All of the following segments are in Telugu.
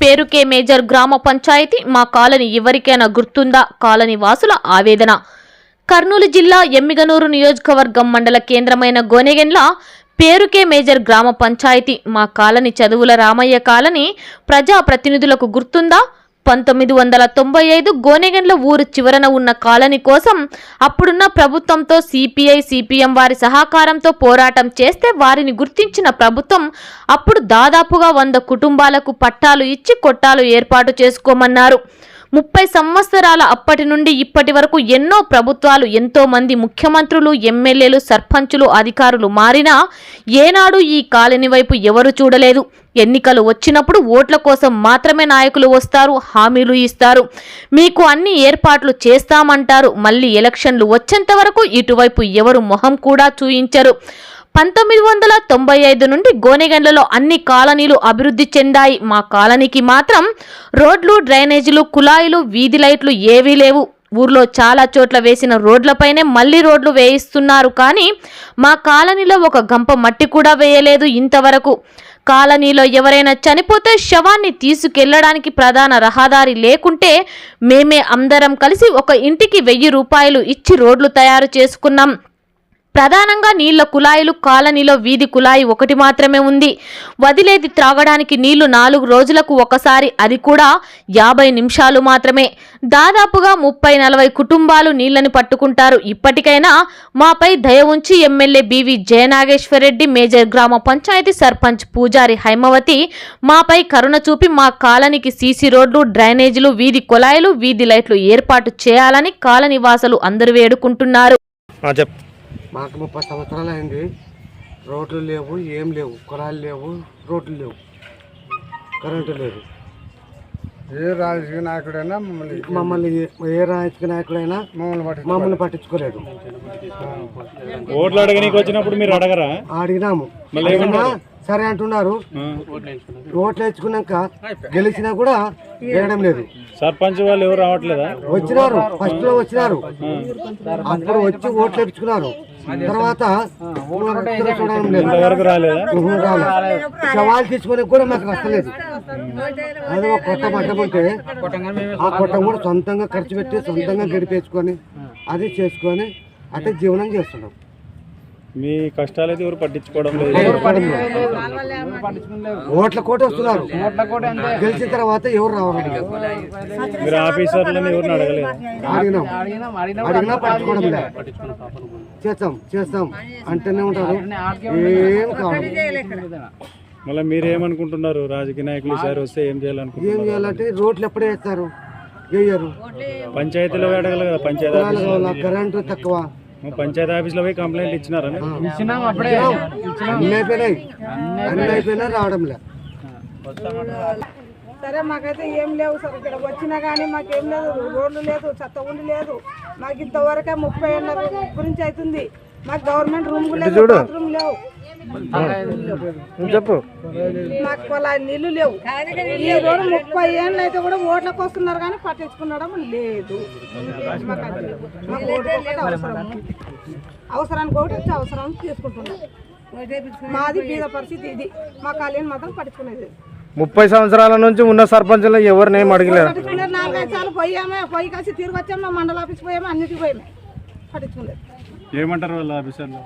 పేరుకే మేజర్ గ్రామ పంచాయతీ మా కాలనీ ఎవరికైనా గుర్తుందా? కాలనీ వాసుల ఆవేదన. కర్నూలు జిల్లా ఎమ్మిగనూరు నియోజకవర్గం మండల కేంద్రమైన గోనెగెండ్ల పేరుకే మేజర్ గ్రామ పంచాయతీ మా కాలనీ చదువుల రామయ్య కాలనీ ప్రజా ప్రతినిధులకు గుర్తుందా? పంతొమ్మిది వందల తొంభై ఐదు గోనెగండ్ల ఊరు చివరన ఉన్న కాలనీ కోసం అప్పుడున్న ప్రభుత్వంతో సిపిఐ సిపిఎం వారి సహకారంతో పోరాటం చేస్తే వారిని గుర్తించిన ప్రభుత్వం అప్పుడు దాదాపుగా వంద కుటుంబాలకు పట్టాలు ఇచ్చి కొట్టాలు ఏర్పాటు చేసుకోమన్నారు. ముప్పై సంవత్సరాల అప్పటి నుండి ఇప్పటి వరకు ఎన్నో ప్రభుత్వాలు ఎంతో మంది ముఖ్యమంత్రులు ఎమ్మెల్యేలు సర్పంచులు అధికారులు మారినా ఏనాడు ఈ కాలనీ వైపు ఎవరు చూడలేదు. ఎన్నికలు వచ్చినప్పుడు ఓట్ల కోసం మాత్రమే నాయకులు వస్తారు హామీలు ఇస్తారు. మీకు అన్ని ఏర్పాట్లు చేస్తామంటారు. మళ్ళీ ఎలక్షన్లు వచ్చేంత వరకు ఇటువైపు ఎవరు మొహం కూడా చూయించరు. పంతొమ్మిది వందల తొంభై ఐదు నుండి గోనెగండ్లలో అన్ని కాలనీలు అభివృద్ధి చెందాయి. మా కాలనీకి మాత్రం రోడ్లు డ్రైనేజీలు కుళాయిలు వీధి లైట్లు ఏవీ లేవు. ఊర్లో చాలా చోట్ల వేసిన రోడ్లపైనే మళ్ళీ రోడ్లు వేయిస్తున్నారు. కానీ మా కాలనీలో ఒక గంప మట్టి కూడా వేయలేదు ఇంతవరకు. కాలనీలో ఎవరైనా చనిపోతే శవాన్ని తీసుకెళ్ళడానికి ప్రధాన రహదారి లేకుంటే మేమే అందరం కలిసి ఒక ఇంటికి వెయ్యి రూపాయలు ఇచ్చి రోడ్లు తయారు చేసుకున్నాం. ప్రధానంగా నీళ్ళ కుళాయిలు కాలనీలో వీధి కుళాయి ఒకటి మాత్రమే ఉంది. వదిలేది త్రాగడానికి నీళ్ళు నాలుగు రోజులకు ఒకసారి అది కూడా యాభై నిమిషాలు మాత్రమే. దాదాపుగా ముప్పై నలభై కుటుంబాలు నీళ్ళని పట్టుకుంటారు. ఇప్పటికైనా మాపై దయ ఉంచి ఎమ్మెల్యే బివి జయనాగేశ్వరరెడ్డి మేజర్ గ్రామ పంచాయతీ సర్పంచ్ పూజారి హైమవతి మాపై కరుణ చూపి మా కాలనీకి సీసీ రోడ్లు డ్రైనేజీలు వీధి కుళాయిలు వీధి లైట్లు ఏర్పాటు చేయాలని కాలనివాసులు అందరూ వేడుకుంటున్నారు. మాకు ముప్పై సంవత్సరాలు అయింది. రోడ్లు లేవు ఏం లేవు. కుళాయిలు లేవు రోడ్లు లేవు. కరెంటు లేదు. ఏ రాజకీయ నాయకుడైనా మమ్మల్ని మమ్మల్ని ఏ- ఏ రాజకీయ నాయకుడైనా మమ్మల్ని మమ్మల్ని పట్టించుకోలేదు. ఓట్లు అడగనీకి వచ్చినప్పుడు మీరు అడగరా? అడిగినాము. అడిగినా సరే అంటున్నారు. ఓట్లు వేసుకున్నాక గెలిచినా కూడా వేయడం లేదు. సర్పంచ్ వాళ్ళు ఎవరు రావట్లేదా? వచ్చినారు ఫస్ట్లో వచ్చినారు. అప్పుడు వచ్చి ఓట్లు వేపించుకున్నారు తర్వాత చూడడం లేదు. సవాల్ తీసుకునే కూడా మాకు వస్తలేదు అది ఒక కొత్త మట్టం ఉంటే ఆ కొట్టం కూడా సొంతంగా ఖర్చు పెట్టి సొంతంగా గడిపేసుకొని అది చేసుకొని అంటే జీవనం చేస్తున్నాం. మీ కష్టాలు అయితే ఎవరు పట్టించుకోవడం లేదు. ఓట్ల కోట వస్తున్నారు. గెలిచిన తర్వాత ఎవరు రావడం లేదు. మీరు ఆఫీసర్లను ఎవరిని అడగలేదు? అడిగినాం. అడిగినా. పట్టించుకోవడం లేదు. చేస్తాం చేస్తాం. అంటేనే ఉంటారు. ఏం కావాలి మళ్ళీ మీరు ఏమనుకుంటున్నారు రాజకీయ నాయకులు ఈసారి వస్తే ఏం ఏం చేయాలనుకుంటున్నారు చేయాలంటే రోడ్లు ఎప్పుడే వేస్తారు? వేయరు. పంచాయతీలో అడగల కదా పంచాయతీ కరెంటు తక్కువ. పంచాయతీ ఆఫీస్లో పోయి కంప్లైంట్ ఇచ్చినారా ఇచ్చినాం. అన్ని అయిపోయినాయి. అన్ని అయిపోయినా రావడం లేదు సరే మాకైతే ఏం లేవు సార్. ఇక్కడ వచ్చినా కానీ మాకేం లేదు. రోడ్లు లేదు చెత్త ఉండి లేదు. మాకు ఇంతవరకే ముప్పై ఏళ్ళ గురించి అవుతుంది మాకు గవర్నమెంట్ రూమ్ లేవు చెప్పు. మాకు పొలా నీళ్ళు లేవు. ఈ ముప్పై ఏళ్ళు అయితే కూడా ఓట్లకు వస్తున్నారు కానీ పట్టించుకునడం లేదు. మాకు ఓటు అవసరం అవసరానికి ఒకటి వచ్చి అవసరం తీసుకుంటున్నాం. మాది బీద పరిస్థితి ఇది. మా కాలేని మాత్రం పట్టించుకునేది. ముప్పై సంవత్సరాల నుంచి ఉన్న సర్పంచులు ఎవరిని ఏం అడగలేరు? నాలుగైదు సార్లు పోయామే పోయి కలిసి తిరిగి వచ్చాము మండల ఆఫీస్ పోయాము అన్నిటికి పోయామే. పట్టించుకోలేదు ఏమంటారు వాళ్ళ ఆఫీసర్లు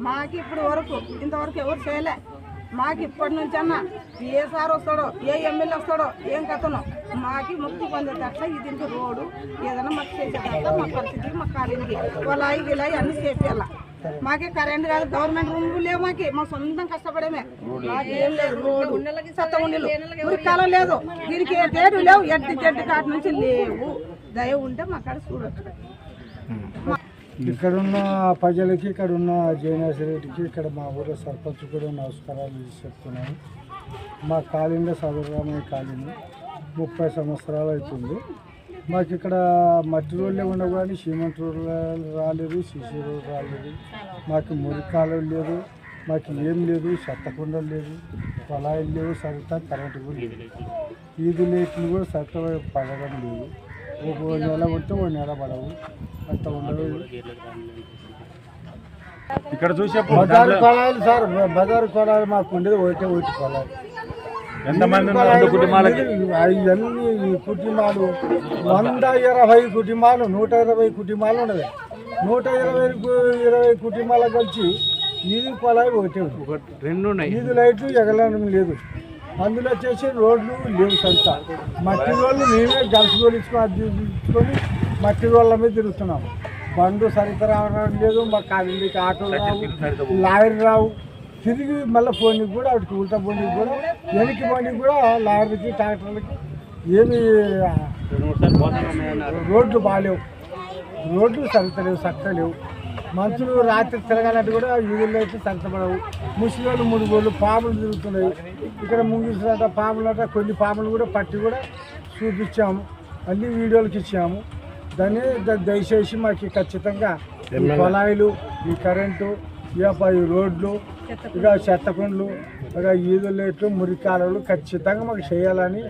మాకు ఇప్పుడు వరకు ఇంతవరకు ఎవరు చేయలే. మాకు ఇప్పటి నుంచి అన్న ఏ సార్ వస్తాడో ఏ ఎమ్మెల్యే వస్తాడో ఏం కథనో మాకి ముక్తి పొందేటట్ల ఇది రోడ్డు ఏదైనా మాకు చేసేటట్ల మా పరిస్థితికి మా కాలేజీకి వాళ్ళ ఇలా అన్ని చేసేయాల. మాకే కరెంట్ కాదు గవర్నమెంట్ రూమ్ లేవు మాకి. మా సొంతం కష్టపడేమే. మాకు ఏం లేదు రోడ్డు సత్త ఉండిలు మురికాలం లేదు. దీనికి డేటు లేవు. ఎడ్డి జడ్డి కాటి నుంచి లేవు. దయ ఉంటే మా కాడ చూడొచ్చు. ఇక్కడ ఉన్న ప్రజలకి ఇక్కడ ఉన్న జయనాశ్వరెడ్డికి ఇక్కడ మా ఊళ్ళో సర్పంచ్ కూడా నమస్కారాలు చెప్తున్నాను. మా కాలనీలో సదరరామయ్య కాలనీ ముప్పై సంవత్సరాలు అవుతుంది. మాకు ఇక్కడ మట్టి రోడ్లే ఉండవు కానీ సిమెంట్ రోడ్లు రాలేదు సిసి రోడ్ రాలేదు. మాకు మురికాలు లేదు మాకు ఏం లేదు చెత్తకుండలు లేదు పొలాయిలు లేవు సరితా కరెంటు కూడా లేదు. ఈది లైట్లు కూడా సరిత పడడం లేదు. ఒక నెల ఉంటే ఒక నెల పడవు. అంత ఉండదు. ఇక్కడ చూసే బజారు కొలాయిలు సార్ బజారు కొలాయిలు మాకు ఉండేది ఒకటే ఒకటి కొలాయి ఎంతమంది కుటుంబాలకి? అవన్నీ ఈ కుటుంబాలు. వంద ఇరవై కుటుంబాలు నూట ఇరవై కుటుంబాలు ఉన్నది నూట ఇరవై ఇరవై కుటుంబాలు కలిసి ఇది కొలాయి ఒకటే రెండు ఉన్నాయి. వీధి లైట్లు ఎగలడం లేదు. అందులో వచ్చేసి రోడ్లు లేవు సంత. మట్టి రోడ్లు మేమే గల్స్ గోలించుకొని అది తీసుకొని మట్టి రోడ్ల మీద తిరుగుతున్నాం బండ్లు సరిగ్గా రావడం లేదు మా కాలిండికి ఆటోలు రావు లారీ రావు. తిరిగి మళ్ళీ ఫోన్కి కూడా వాటికి ఉల్టా ఫోన్కి కూడా వెనక్కి ఫోన్కి కూడా లారీకి ట్రాక్టర్లకి ఏమి రోడ్లు బాగాలేవు. రోడ్లు సరితలేవు సక్కలేవు మనుషులు రాత్రి తిరగాలంటే కూడా వీధుల్లో అయితే సరితపడవు. ముసలి మూడు గోళ్ళు పాములు తిరుగుతున్నాయి. ఇక్కడ ముంగిసలాట పాములట కొన్ని పాములు కూడా పట్టి కూడా చూపించాము. అన్ని వీడియోలకి ఇచ్చాము. దాన్ని దయచేసి మాకు ఖచ్చితంగా ఈ కొలాయిలు ఈ కరెంటు ఈ రోడ్లు ఇక చెత్తకుండ్లు ఇక ఈదులు లైట్లు మురికాలలు ఖచ్చితంగా మాకు చేయాలని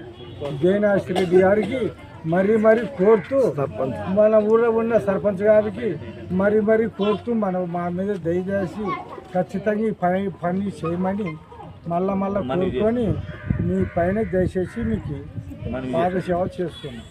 జయనాథ్ రెడ్డి గారికి మరీ మరీ కోరుతూ మన ఊళ్ళో ఉన్న సర్పంచ్ గారికి మరీ మరీ కోరుతూ మనం మా మీద దయచేసి ఖచ్చితంగా ఈ పని పని చేయమని మళ్ళా మళ్ళా కోరుకొని మీ పైన దయచేసి మీకు పాదసేవ చేస్తున్నాం.